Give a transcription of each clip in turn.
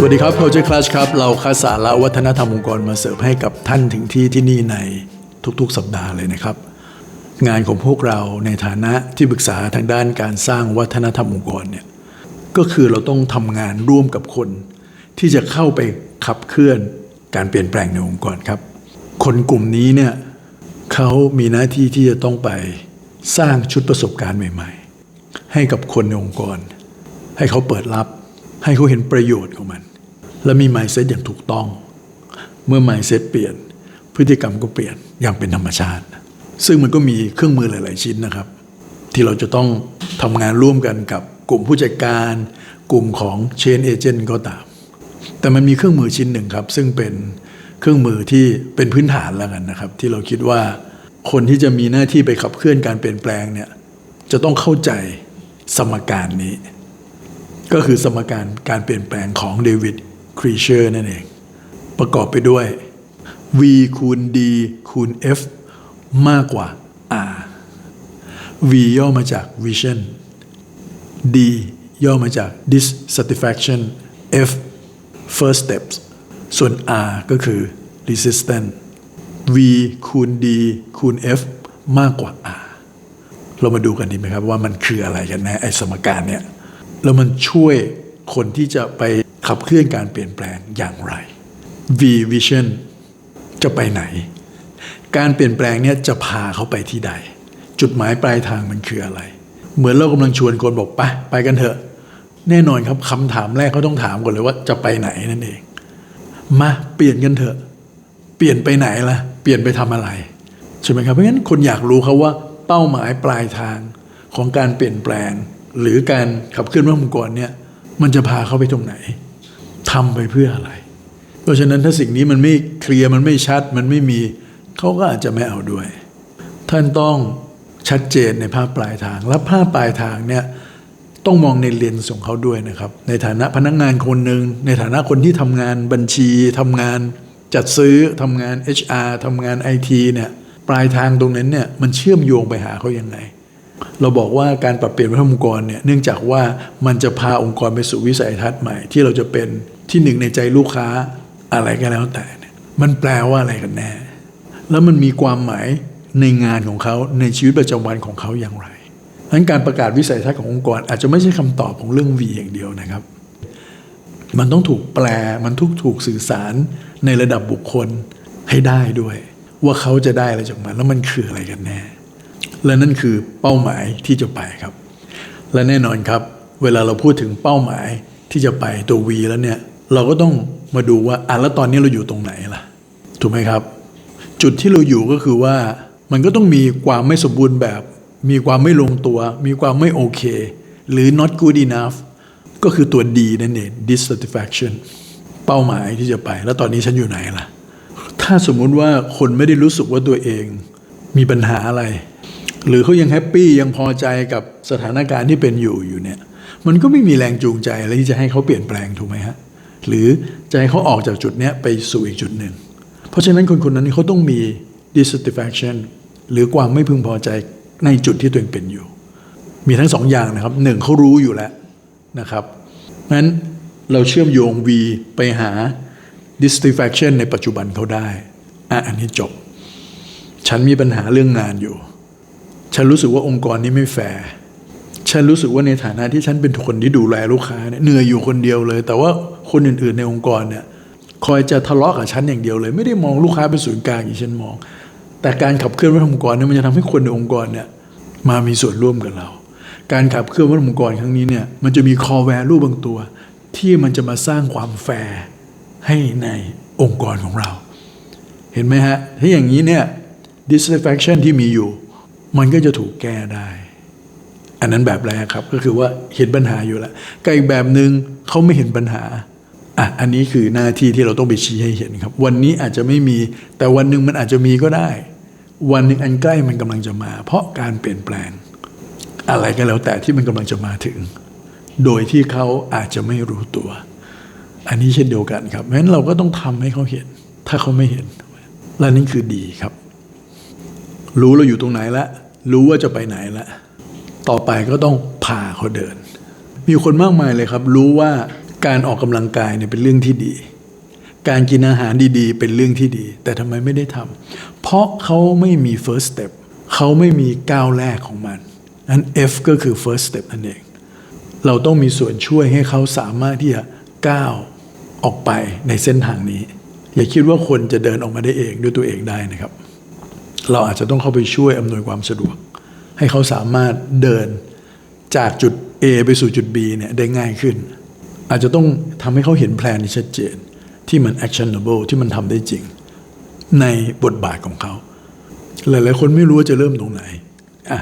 สวัสดีครับ Project Clash ครับ เราคัดสาระวัฒนธรรมองค์กรมาเสิร์ฟให้กับท่านถึงที่ที่นี่ในทุกๆ สัปดาห์เลยนะครับ งานของพวกเราในฐานะที่ปรึกษาทางด้านการสร้างวัฒนธรรมองค์กรเนี่ยก็คือเราต้องทำงานร่วมกับคน ที่จะเข้าไปขับเคลื่อนการเปลี่ยนแปลงในองค์กรครับ คนกลุ่มนี้เนี่ยเขามีหน้าที่ที่จะต้องไปสร้างชุดประสบการณ์ใหม่ ๆ ให้กับคนในองค์กร ให้เขาเปิดรับ ให้เขาเห็นประโยชน์ของมัน และมี mindset อย่างถูกต้อง เมื่อ mindset เปลี่ยน พฤติกรรมก็เปลี่ยนอย่างเป็นธรรมชาติ ซึ่งมันก็มีเครื่องมือหลาย ๆ ชิ้นนะครับ ที่เราจะต้องทำงานร่วมกันกับกลุ่มผู้จัดการ กลุ่มของ chain agent ก็ตาม แต่มันมีเครื่องมือชิ้นหนึ่งครับ ซึ่งเป็นเครื่องมือที่เป็นพื้นฐานแล้วกันนะครับ ที่เราคิดว่าคนที่จะมีหน้าที่ไปขับเคลื่อนการเปลี่ยนแปลงเนี่ยจะต้องเข้าใจสมการนี้ ก็คือสมการการเปลี่ยนแปลงของเดวิด ครีเชอร์นั่นเอง ประกอบไปด้วย v คูณ d คูณ f มากกว่า r v ย่อมาจาก vision d ย่อมาจาก dissatisfaction f first steps ส่วน r ก็คือ resistance v คูณ d คูณ f มากกว่า r เรามาดูกันดีไหมครับว่ามันคืออะไรกันแน่ไอสมการเนี่ยแล้วมันช่วยคนที่จะไป ขับเคลื่อนการเปลี่ยนแปลงอย่างไร V vision จะไปไหน การเปลี่ยนแปลงเนี่ยจะพาเขาไปที่ใด จุดหมายปลายทางมันคืออะไร เหมือนเรากำลังชวนคนบอกไปไปกันเถอะ แน่นอนครับคำถามแรกเขาต้องถามก่อนเลยว่าจะไปไหนนั่นเอง มาเปลี่ยนกันเถอะ เปลี่ยนไปไหนล่ะ เปลี่ยนไปทำอะไรใช่ไหมครับเพราะงั้นคนอยากรู้ครับว่าเป้าหมายปลายทางของการเปลี่ยนแปลง หรือการขับเคลื่อนองค์กรเนี่ยมันจะพาเขาไปตรงไหน ทำไปเพื่ออะไร เพราะฉะนั้นถ้าสิ่งนี้มันไม่เคลียร์มันไม่ชัดมันไม่มีเขาก็อาจจะไม่เอาด้วย ท่านต้องชัดเจนในภาพปลายทาง และภาพปลายทางเนี่ยต้องมองในเลนส์ของเขาด้วยนะครับ ในฐานะพนักงานคนหนึ่งในฐานะคนที่ทำงานบัญชีทำงานจัดซื้อทำงาน HR ทำงาน IT เนี่ยปลายทางตรงนั้นเนี่ยมันเชื่อมโยงไปหาเขายังไง เราบอกว่าการปรับเปลี่ยนวัฒนธรรมองค์กรเนี่ยเนื่องจากว่ามันจะพาองค์กรไปสู่วิสัยทัศน์ใหม่ที่เราจะเป็น ที่หนึ่งในใจลูกค้าอะไรก็แล้วแต่เนี่ยมันแปลว่าอะไรกันแน่ แล้วมันมีความหมายในงานของเขาในชีวิตประจำวันของเขาอย่างไรดังนั้นการประกาศวิสัยทัศน์ขององค์กร อาจจะไม่ใช่คำตอบของเรื่อง V อย่างเดียวนะครับ มันต้องถูกแปลมันทุกถูกสื่อสารในระดับบุคคลให้ได้ด้วย ว่าเขาจะได้อะไรจากมัน แล้วมันคืออะไรกันแน่ และนั่นคือเป้าหมายที่จะไปครับ และแน่นอนครับ เวลาเราพูดถึงเป้าหมายที่จะไปตัว V แล้วเนี่ย เราก็ต้องมาดูว่าอะแล้วตอนนี้เราอยู่ตรงไหนล่ะ ถูกไหมครับ จุดที่เราอยู่ก็คือว่ามันก็ต้องมีความไม่สมบูรณ์แบบ มีความไม่ลงตัว มีความไม่โอเค หรือ not good enough ก็คือตัว D นั่นเอง dissatisfaction เป้าหมายที่จะไป แล้วตอนนี้ฉันอยู่ไหนล่ะ ถ้าสมมุติว่าคนไม่ได้รู้สึกว่าตัวเองมีปัญหาอะไร หรือเขายังแฮปปี้ยังพอใจกับสถานการณ์ที่เป็นอยู่อยู่เนี่ย มันก็ไม่มีแรงจูงใจอะไรที่จะให้เขาเปลี่ยนแปลงถูกไหมฮะ หรือจะให้เขาออกจากจุดนี้ไปสู่อีกจุดหนึ่ง เพราะฉะนั้นคนคนนั้นเขาต้องมี dissatisfaction หรือความไม่พึงพอใจในจุดที่ตัวเองเป็นอยู่ มีทั้งสองอย่างนะครับหนึ่งเขารู้อยู่แล้วนะครับงั้นเราเชื่อมโยง V ไปหา dissatisfaction ในปัจจุบันเขาได้อะอันนี้จบ ฉันมีปัญหาเรื่องงานอยู่ ฉันรู้สึกว่าองค์กรนี้ไม่แฟร์ฉันรู้สึกว่าในฐานะที่ฉันเป็นคนที่ดูแลลูกค้าเนี่ยเหนื่อยอยู่คนเดียวเลย แต่ว่า คนอื่นๆในองค์กรเนี่ยคอยจะทะเลาะกับฉันอย่างเดียวเลย ไม่ได้มองลูกค้าเป็นศูนย์กลางอย่างฉันมอง แต่การขับเคลื่อนวัฒนธรรมองค์กรเนี่ยมันจะทำให้คนในองค์กรเนี่ยมามีส่วนร่วมกับเรา การขับเคลื่อนวัฒนธรรมองค์กรครั้งนี้เนี่ยมันจะมี core value บางตัว ที่มันจะมาสร้างความแฟร์ให้ในองค์กรของเรา เห็นไหมฮะถ้าอย่างนี้เนี่ย dissatisfaction ที่มีอยู่ มันก็จะถูกแก้ได้ อันนั้นแบบแรกครับก็คือว่าเห็นปัญหาอยู่แล้วกับอีกแบบหนึ่งเขาไม่เห็นปัญหา อะอันนี้คือหน้าที่ที่เราต้องไปชี้ให้เห็นครับ วันนี้อาจจะไม่มี แต่วันหนึ่งมันอาจจะมีก็ได้ วันหนึ่งอันใกล้มันกำลังจะมา เพราะการเปลี่ยนแปลง อะไรก็แล้วแต่ที่มันกำลังจะมาถึง โดยที่เขาอาจจะไม่รู้ตัว อันนี้เช่นเดียวกันครับเพราะฉะนั้นเราก็ต้องทำให้เขาเห็น ถ้าเขาไม่เห็นและนี่คือดีครับ รู้เราอยู่ตรงไหนละรู้ว่าจะไปไหนละต่อไปก็ต้องพาเขาเดิน มีคนมากมายเลยครับ รู้ว่า การออกกำลังกายเนี่ยเป็นเรื่องที่ดี การกินอาหารดีๆ เป็นเรื่องที่ดี แต่ทำไมไม่ได้ทำเพราะเขาไม่มี first step เขาไม่มีก้าวแรกของมันนั้น F ก็คือ first step นั่นเอง เราต้องมีส่วนช่วยให้เขาสามารถที่จะก้าวออกไปในเส้นทางนี้ อย่าคิดว่าคนจะเดินออกมาได้เองด้วยตัวเองได้นะครับ เราอาจจะต้องเข้าไปช่วยอำนวยความสะดวก ให้เขาสามารถเดินจากจุด A ไปสู่จุด B เนี่ยได้ง่ายขึ้น อาจจะต้องทำให้เขาเห็นแผนที่ชัดเจน ที่มัน actionable ที่มันทำได้จริง ในบทบาทของเขา หลาย ๆ คนไม่รู้ว่าจะเริ่มตรงไหนอะ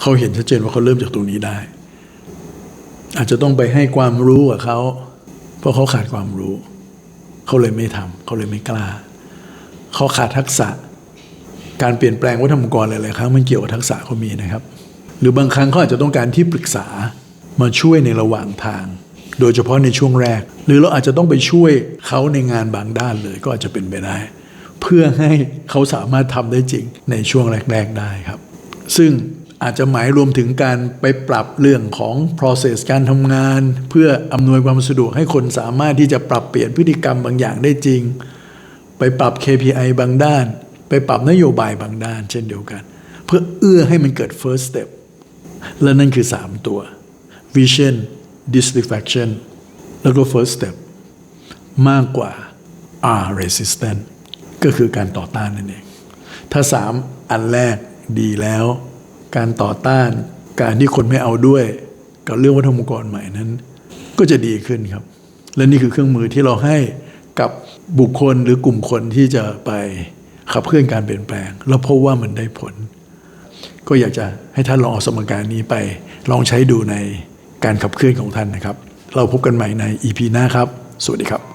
เขาเห็นชัดเจนว่าเขาเริ่มจากตรงนี้ได้ อาจจะต้องไปให้ความรู้กับเขา เพราะเขาขาดความรู้ เขาเลยไม่ทำเขาเลยไม่กล้า เขาขาดทักษะ การเปลี่ยนแปลงวัฒนธรรมองค์กรหลาย ๆ ครั้งมันเกี่ยวกับทักษะเขามีนะครับ หรือบางครั้งเขาอาจจะต้องการที่ปรึกษามาช่วยในระหว่างทาง โดยเฉพาะในช่วงแรก หรือเราอาจจะต้องไปช่วยเขาในงานบางด้านเลยก็อาจจะเป็นไปได้ เพื่อให้เขาสามารถทำได้จริงในช่วงแรก ๆได้ครับ ซึ่งอาจจะหมายรวมถึงการไปปรับเรื่องของ process การทำงาน เพื่ออำนวยความสะดวกให้คนสามารถที่จะปรับเปลี่ยนพฤติกรรมบางอย่างได้จริง ไปปรับ KPI บางด้าน ไปปรับนโยบายบางด้าน เช่นเดียวกัน เพื่อเอื้อให้มันเกิด first step และนั่นคือ 3 ตัว vision dissatisfaction แล้วก็ first step มากกว่า R resistant ก็คือการต่อต้านนั่นเอง ถ้า 3 อันแรกดีแล้ว การต่อต้านการที่คนไม่เอาด้วย กับเรื่องวัฒนธรรมองค์กรใหม่นั้น ก็จะดีขึ้นครับ และนี่คือเครื่องมือที่เราให้กับบุคคลหรือกลุ่มคนที่จะไปขับเคลื่อนการเปลี่ยนแปลง แล้วพบว่ามันได้ผล ก็อยากจะให้ท่านลองเอาสมการนี้ไป ลองใช้ดูใน การขับเคลื่อนของท่านนะครับ เราพบกันใหม่ใน EP หน้าครับ สวัสดีครับ